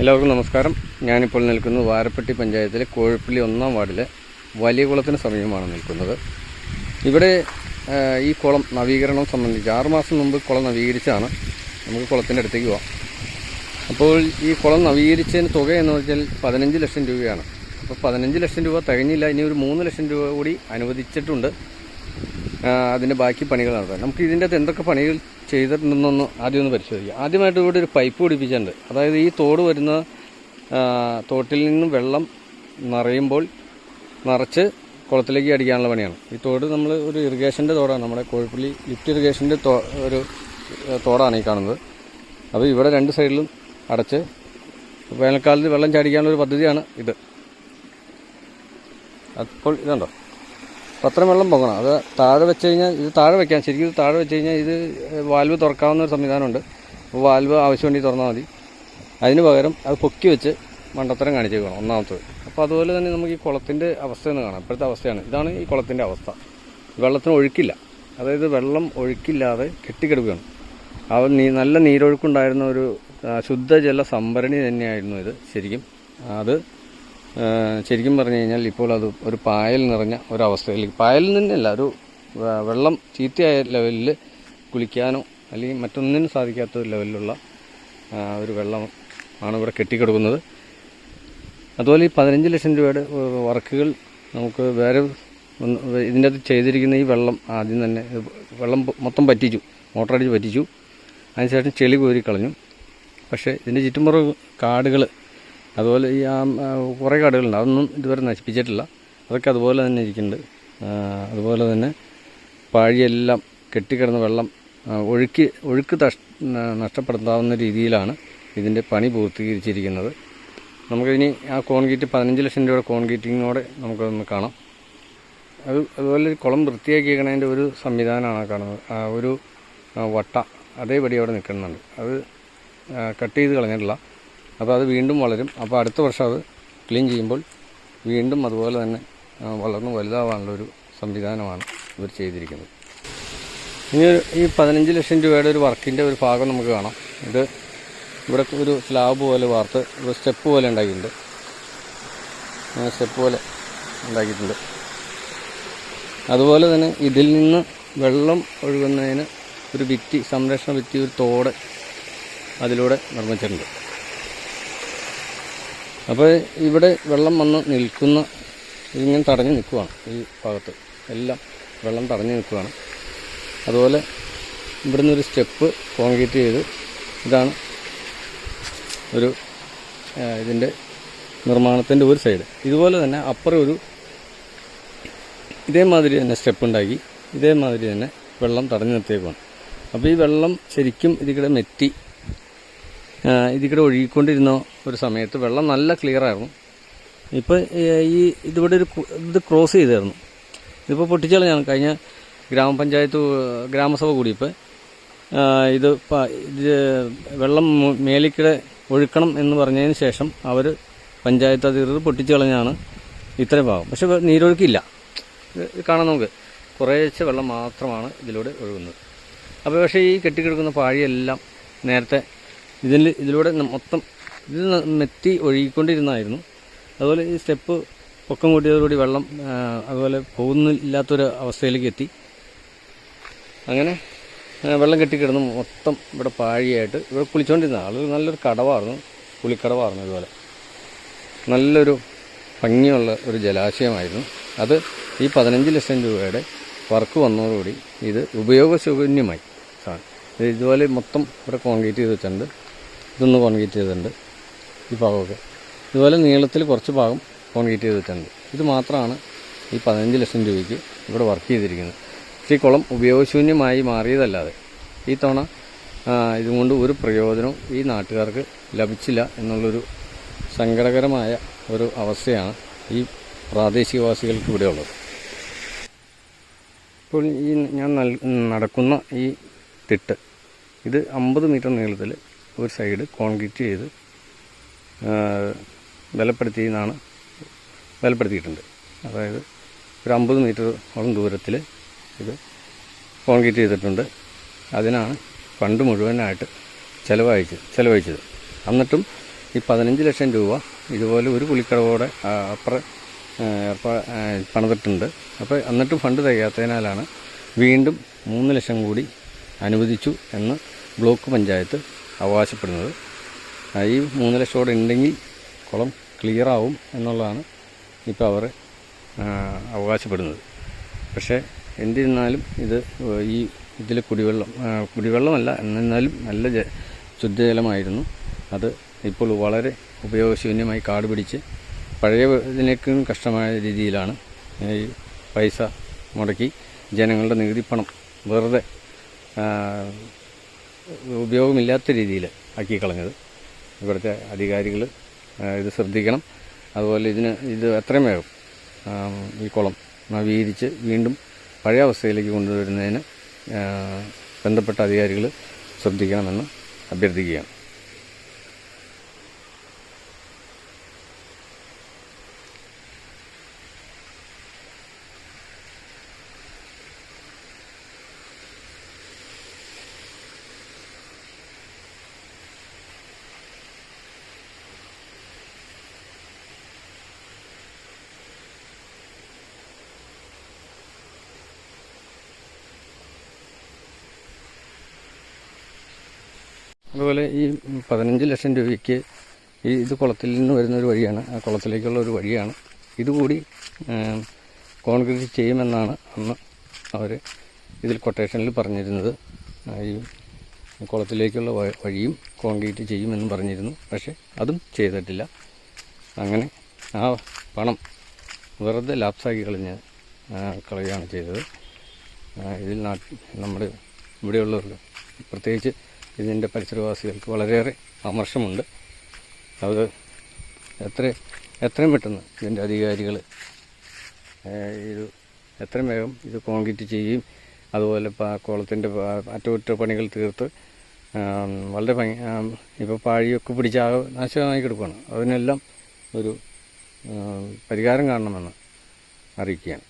എല്ലാവർക്കും നമസ്കാരം. ഞാനിപ്പോൾ നിൽക്കുന്നത് വാരപ്പെട്ടി പഞ്ചായത്തിലെ കോഴിപ്പള്ളി ഒന്നാം വാർഡിലെ വലിയ കുളത്തിന് സമീപമാണ് നിൽക്കുന്നത്. ഇവിടെ ഈ കുളം നവീകരണം സംബന്ധിച്ച് ആറുമാസം മുമ്പ് കുളം നവീകരിച്ചാണ് നമുക്ക് കുളത്തിന്റെ അടുത്തേക്ക് പോവാം. അപ്പോൾ ഈ കുളം നവീകരിച്ചതിന് തുക എന്ന് വെച്ചാൽ പതിനഞ്ച് ലക്ഷം രൂപയാണ്. അപ്പോൾ പതിനഞ്ച് ലക്ഷം രൂപ തികഞ്ഞില്ല. ഇനി ഒരു മൂന്ന് ലക്ഷം രൂപ കൂടി അനുവദിച്ചിട്ടുണ്ട്. അതിന്റെ ബാക്കി പണികൾ നടത്താം. നമുക്ക് ഇതിന്റെ അകത്ത് എന്തൊക്കെ പണികൾ ചെയ്തിട്ടുണ്ടെന്നൊന്ന് ആദ്യം ഒന്ന് പരിശോധിക്കാം. ആദ്യമായിട്ട് ഇവിടെ ഒരു പൈപ്പ് പിടിപ്പിച്ചിട്ടുണ്ട്. അതായത് ഈ തോട് വരുന്ന തോട്ടിൽ നിന്ന് വെള്ളം നിറയുമ്പോൾ നിറച്ച് കുളത്തിലേക്ക് അടിക്കാനുള്ള പണിയാണ്. ഈ തോട് നമ്മൾ ഒരു ഇറിഗേഷന്റെ തോടാണ്. നമ്മുടെ കോഴിപ്പള്ളി ലിഫ്റ്റ് ഇറിഗേഷന്റെ ഒരു തോടാണ് ഈ കാണുന്നത്. അപ്പോൾ ഇവിടെ രണ്ട് സൈഡിലും അടച്ച് വേനൽക്കാലത്ത് വെള്ളം ചാടിക്കാനുള്ള ഒരു പദ്ധതിയാണ് ഇത്. അപ്പോൾ ഇതുണ്ടോ? അത്രയും വെള്ളം പൊങ്ങണം. അത് താഴെ വെച്ച് കഴിഞ്ഞാൽ ഇത് താഴെ വെക്കാം ശരിക്കും ഇത് താഴെ വെച്ച് കഴിഞ്ഞാൽ ഇത് വാൽവ് തുറക്കാവുന്ന ഒരു സംവിധാനമുണ്ട്. അപ്പോൾ വാൽവ് ആവശ്യമുണ്ടെങ്കിൽ തുറന്നാൽ മതി. അതിന് പകരം അത് പൊക്കി വെച്ച് മണ്ടത്തരം കാണിച്ചേക്കണം ഒന്നാമത്തത്. അപ്പോൾ അതുപോലെ തന്നെ നമുക്ക് ഈ കുളത്തിന്റെ അവസ്ഥ എന്ന് കാണാം. ഇപ്പോഴത്തെ അവസ്ഥയാണ്. ഇതാണ് ഈ കുളത്തിന്റെ അവസ്ഥ. വെള്ളത്തിന് ഒഴുക്കില്ല. അതായത് വെള്ളം ഒഴുക്കില്ലാതെ കെട്ടിക്കിടക്കുകയാണ്. അവ നീ നല്ല നീരൊഴുക്കുണ്ടായിരുന്ന ഒരു ശുദ്ധജല സംഭരണി തന്നെയായിരുന്നു ഇത് ശരിക്കും. അത് ശരിക്കും പറഞ്ഞു കഴിഞ്ഞാൽ ഇപ്പോൾ അത് ഒരു പായൽ നിറഞ്ഞ ഒരവസ്ഥയിൽ പായലിൽ നിന്നല്ല ഒരു വെള്ളം ചീത്തയായ ലെവലിൽ കുളിക്കാനോ അല്ലെങ്കിൽ മറ്റൊന്നിനും സാധിക്കാത്ത ഒരു ലെവലിലുള്ള ഒരു വെള്ളം ആണ് ഇവിടെ കെട്ടിക്കിടക്കുന്നത്. അതുപോലെ ഈ പതിനഞ്ച് ലക്ഷം രൂപയുടെ വർക്കുകൾ നമുക്ക് വേറെ ഇതിന്റെ അകത്ത് ചെയ്തിരിക്കുന്ന ഈ വെള്ളം ആദ്യം തന്നെ വെള്ളം മൊത്തം പറ്റിച്ചു മോട്ടറടിച്ച് പറ്റിച്ചു. അതിനുശേഷം ചെളി കോരി കളഞ്ഞു. പക്ഷേ ഇതിന്റെ ചുറ്റുമുറ കാടുകൾ അതുപോലെ ഈ ആ കുറേ കാടുകളുണ്ട്. അതൊന്നും ഇതുവരെ നശിപ്പിച്ചിട്ടില്ല. അതൊക്കെ അതുപോലെ തന്നെ ഇരിക്കുന്നുണ്ട്. അതുപോലെ തന്നെ പാഴിയെല്ലാം കെട്ടിക്കിടന്ന വെള്ളം ഒഴുക്കി ഒഴുക്ക് നഷ്ടപ്പെടുത്താവുന്ന രീതിയിലാണ് ഇതിന്റെ പണി പൂർത്തീകരിച്ചിരിക്കുന്നത്. നമുക്കിനി ആ കോൺക്രീറ്റ് പതിനഞ്ച് ലക്ഷം രൂപയുടെ കോൺക്രീറ്റിങ്ങോടെ നമുക്കതൊന്ന് കാണാം. അത് അതുപോലെ കുളം വൃത്തിയാക്കിയേക്കണതിന്റെ ഒരു സംവിധാനമാണ് കാണുന്നത്. ഒരു വട്ട അതേപടി അവിടെ നിൽക്കുന്നുണ്ട്. അത് കട്ട് ചെയ്ത് കളഞ്ഞിട്ടില്ല. അപ്പോൾ അത് വീണ്ടും വളരും. അപ്പോൾ അടുത്ത വർഷം അത് ക്ലീൻ ചെയ്യുമ്പോൾ വീണ്ടും അതുപോലെ തന്നെ വളർന്ന് വലുതാവാനുള്ള ഒരു സംവിധാനമാണ് ഇവർ ചെയ്തിരിക്കുന്നത്. ഇനി ഈ പതിനഞ്ച് ലക്ഷം രൂപയുടെ ഒരു വർക്കിന്റെ ഒരു ഭാഗം നമുക്ക് കാണാം. ഇത് ഇവിടെ ഒരു സ്ലാബ് പോലെ വാർത്ത് ഒരു സ്റ്റെപ്പ് പോലെ ഉണ്ടാക്കിയിട്ടുണ്ട് സ്റ്റെപ്പ് പോലെ ഉണ്ടാക്കിയിട്ടുണ്ട് അതുപോലെ തന്നെ ഇതിൽ നിന്ന് വെള്ളം ഒഴുകുന്നതിന് ഒരു ഭിത്തി സംരക്ഷണ ഭിത്തി ഒരു തോട് അതിലൂടെ നിർമ്മിച്ചിട്ടുണ്ട്. അപ്പോൾ ഇവിടെ വെള്ളം വന്ന് നിൽക്കുന്ന ഇങ്ങനെ തടഞ്ഞു നിൽക്കുവാണ് ഈ ഭാഗത്ത്. എല്ലാം വെള്ളം തടഞ്ഞു നിൽക്കുവാണ്. അതുപോലെ ഇവിടുന്ന് ഒരു സ്റ്റെപ്പ് കോൺക്രീറ്റ് ചെയ്ത് ഇതാണ് ഒരു ഇതിന്റെ നിർമ്മാണത്തിന്റെ ഒരു സൈഡ്. ഇതുപോലെ തന്നെ അപ്പുറം ഒരു ഇതേമാതിരി തന്നെ സ്റ്റെപ്പ് ഉണ്ടാക്കി ഇതേമാതിരി തന്നെ വെള്ളം തടഞ്ഞു നിർത്തിയേക്കുവാണ്. അപ്പോൾ ഈ വെള്ളം ശരിക്കും ഇതിക്കടെ മെറ്റി ഇതിക്കടെ ഒഴുകിക്കൊണ്ടിരുന്ന ഒരു സമയത്ത് വെള്ളം നല്ല ക്ലിയർ ആയിരുന്നു. ഇപ്പോൾ ഈ ഇതിവിടെ ഒരു ഇത് ക്രോസ് ചെയ്തായിരുന്നു. ഇതിപ്പോൾ പൊട്ടിച്ചളഞ്ഞാണ് കഴിഞ്ഞ ഗ്രാമപഞ്ചായത്ത് ഗ്രാമസഭ കൂടി ഇപ്പോൾ ഇത് ഇത് വെള്ളം മേലിക്കിടെ ഒഴുക്കണം എന്ന് പറഞ്ഞതിന് ശേഷം അവർ പഞ്ചായത്ത് അധികൃതർ പൊട്ടിച്ചു കളഞ്ഞാണ് ഇത്രയും ഭാഗം. പക്ഷെ നീരൊഴുക്കില്ല. കാണാം നമുക്ക്. കുറേശ്ശെ വെള്ളം മാത്രമാണ് ഇതിലൂടെ ഒഴുകുന്നത്. അപ്പോൾ പക്ഷേ ഈ കെട്ടിക്കിടക്കുന്ന പാഴിയെല്ലാം നേരത്തെ ഇതിൽ ഇതിലൂടെ മൊത്തം ഇത് നെറ്റി ഒഴുകിക്കൊണ്ടിരുന്നായിരുന്നു അതുപോലെ ഈ സ്റ്റെപ്പ് പൊക്കം കൂട്ടിയതോടുകൂടി വെള്ളം അതുപോലെ പോകുന്നില്ലാത്തൊരു അവസ്ഥയിലേക്ക് എത്തി. അങ്ങനെ വെള്ളം കെട്ടിക്കിടന്ന് മൊത്തം ഇവിടെ പാഴിയായിട്ട് ഇവിടെ കുളിച്ചുകൊണ്ടിരുന്ന ആൾ നല്ലൊരു കടവായിരുന്നു. കുളിക്കടവായിരുന്നു ഇതുപോലെ. നല്ലൊരു ഭംഗിയുള്ള ഒരു ജലാശയമായിരുന്നു. അത് ഈ പതിനഞ്ച് ലക്ഷം രൂപയുടെ വർക്ക് വന്നതോടുകൂടി ഇത് ഉപയോഗശൂന്യമായി. ഇതുപോലെ മൊത്തം ഇവിടെ കോൺക്രീറ്റ് ചെയ്ത് വെച്ചിട്ടുണ്ട്. ഇതൊന്ന് കോൺക്രീറ്റ് ചെയ്തിട്ടുണ്ട്. ഈ ഭാഗമൊക്കെ. ഇതുപോലെ നീളത്തിൽ കുറച്ച് ഭാഗം കോൺക്രീറ്റ് ചെയ്തിട്ടുണ്ട് ഇത് മാത്രമാണ് ഈ പതിനഞ്ച് ലക്ഷം രൂപയ്ക്ക് ഇവിടെ വർക്ക് ചെയ്തിരിക്കുന്നത്. പക്ഷേ ഈ കുളം ഉപയോഗശൂന്യമായി മാറിയതല്ലാതെ ഈ തവണ ഇതുകൊണ്ട് ഒരു പ്രയോജനവും ഈ നാട്ടുകാർക്ക് ലഭിച്ചില്ല എന്നുള്ളൊരു സങ്കടകരമായ ഒരു അവസ്ഥയാണ് ഈ പ്രാദേശികവാസികൾക്ക് ഇവിടെ ഉള്ളത്. ഇപ്പോൾ ഈ ഞാൻ നടക്കുന്ന ഈ തിട്ട് ഇത് അമ്പത് മീറ്റർ നീളത്തിൽ ഒരു സൈഡ് കോൺക്രീറ്റ് ചെയ്ത് ആ, ബലപ്പെടുത്തിയെന്നാണ് ബലപ്പെടുത്തിയിട്ടുണ്ട്. അതായത് ഒരു അമ്പത് മീറ്ററോളം ദൂരത്തിൽ ഇത് കോൺക്രീറ്റ് ചെയ്തിട്ടുണ്ട്. അതിനാണ് ഫണ്ട് മുഴുവനായിട്ട് ചിലവഴിച്ച് ചിലവഴിച്ചത്. എന്നിട്ടും ഈ പതിനഞ്ച് ലക്ഷം രൂപ ഇതുപോലെ ഒരു കുളിക്കടവോടെ അപ്പുറ പണിതിട്ടുണ്ട്. അപ്പോൾ എന്നിട്ടും ഫണ്ട് തികയാത്തതിനാലാണ് വീണ്ടും മൂന്ന് ലക്ഷം കൂടി അനുവദിച്ചു എന്ന് ബ്ലോക്ക് പഞ്ചായത്ത് അവകാശപ്പെടുന്നത്. ഈ മൂന്ന് ലക്ഷം ഉണ്ടെങ്കിൽ കുളം ക്ലിയർ ആവും എന്നുള്ളതാണ് ഇപ്പോൾ അവർ അവകാശപ്പെടുന്നത്. പക്ഷേ എന്നിരുന്നാലും ഇത് ഈ ഇതിൽ കുടിവെള്ളം കുടിവെള്ളമല്ല എന്നിരുന്നാലും നല്ല ശുദ്ധജലമായിരുന്നു. അത് ഇപ്പോൾ വളരെ ഉപയോഗശൂന്യമായി കാട് പിടിച്ച് പഴയ ഇതിനേക്കും കഷ്ടമായ രീതിയിലാണ് ഈ പൈസ മുടക്കി ജനങ്ങളുടെ നികുതിപ്പണം വെറുതെ ഉപയോഗമില്ലാത്ത രീതിയിൽ ആക്കി കളഞ്ഞത് ഇവിടുത്തെ അധികാരികൾ ഇത് ശ്രദ്ധിക്കണം. അതുപോലെ ഇതിന് ഇത് എത്രയും വേഗം ഈ കുളം നവീകരിച്ച് വീണ്ടും പഴയ അവസ്ഥയിലേക്ക് കൊണ്ടുവരുന്നതിന് ബന്ധപ്പെട്ട അധികാരികൾ ശ്രദ്ധിക്കണമെന്ന് അഭ്യർത്ഥിക്കുകയാണ്. അതുപോലെ ഈ പതിനഞ്ച് ലക്ഷം രൂപയ്ക്ക് ഈ ഇത് കുളത്തിൽ നിന്ന് വരുന്ന ഒരു വഴിയാണ് ആ കുളത്തിലേക്കുള്ള ഒരു വഴിയാണ്. ഇതുകൂടി കോൺക്രീറ്റ് ചെയ്യുമെന്നാണ് അന്ന് അവർ ഇതിൽ കൊട്ടേഷനിൽ പറഞ്ഞിരുന്നത്. ഈ കുളത്തിലേക്കുള്ള വഴിയും കോൺക്രീറ്റ് ചെയ്യുമെന്നും പറഞ്ഞിരുന്നു. പക്ഷേ അതും ചെയ്തിട്ടില്ല. അങ്ങനെ ആ പണം വെറുതെ ലാപ്സാക്കി കളഞ്ഞ് കളയുകയാണ് ചെയ്തത്. ഇതിൽ നാട്ടിൽ നമ്മുടെ ഇവിടെയുള്ളവർക്ക് പ്രത്യേകിച്ച് ഇതിന്റെ പരിസരവാസികൾക്ക് വളരെയേറെ അമർഷമുണ്ട് അത് എത്ര എത്രയും പെട്ടെന്ന് ഇതിന്റെ അധികാരികൾ ഇത് എത്രയും വേഗം ഇത് കോൺക്രീറ്റ് ചെയ്യുകയും അതുപോലെ കുളത്തിന്റെ അറ്റകുറ്റപ്പണികൾ തീർത്ത് വളരെ ഭംഗി ഇപ്പോൾ പാഴിയൊക്കെ പിടിച്ച് ആകെ നാശമായി കിടക്കുകയാണ് അതിനെല്ലാം ഒരു പരിഹാരം കാണണമെന്ന് അറിയിക്കുകയാണ്.